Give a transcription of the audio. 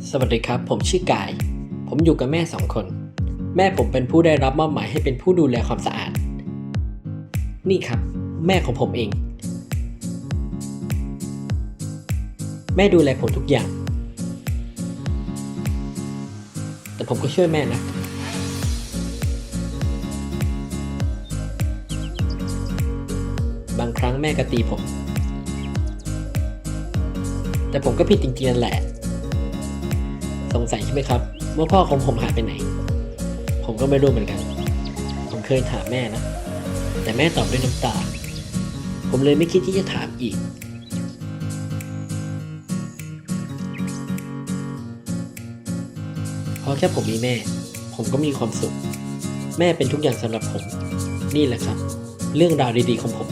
สวัสดีครับ ผมชื่อกาย ผมอยู่กับแม่สองคน แม่ผมเป็นผู้ได้รับมอบหมายให้เป็นผู้ดูแลความสะอาด นี่ครับ แม่ของผมเอง แม่ดูแลผมทุกอย่าง แต่ผมก็ช่วยแม่นะบางครั้งแม่ก็ตีผม แต่ผมก็ผิดจริงๆนั่นแหละ สงสัยใช่ไหมครับ ว่าพ่อของผมหายไปไหน ผมก็ไม่รู้เหมือนกัน ผมเคยถามแม่นะ แต่แม่ตอบด้วยน้ำตา ผมเลยไม่คิดที่จะถามอีกเพราะแค่ผมมีแม่ ผมก็มีความสุข แม่เป็นทุกอย่างสำหรับผม นี่แหละครับ เรื่องราวดีๆของผม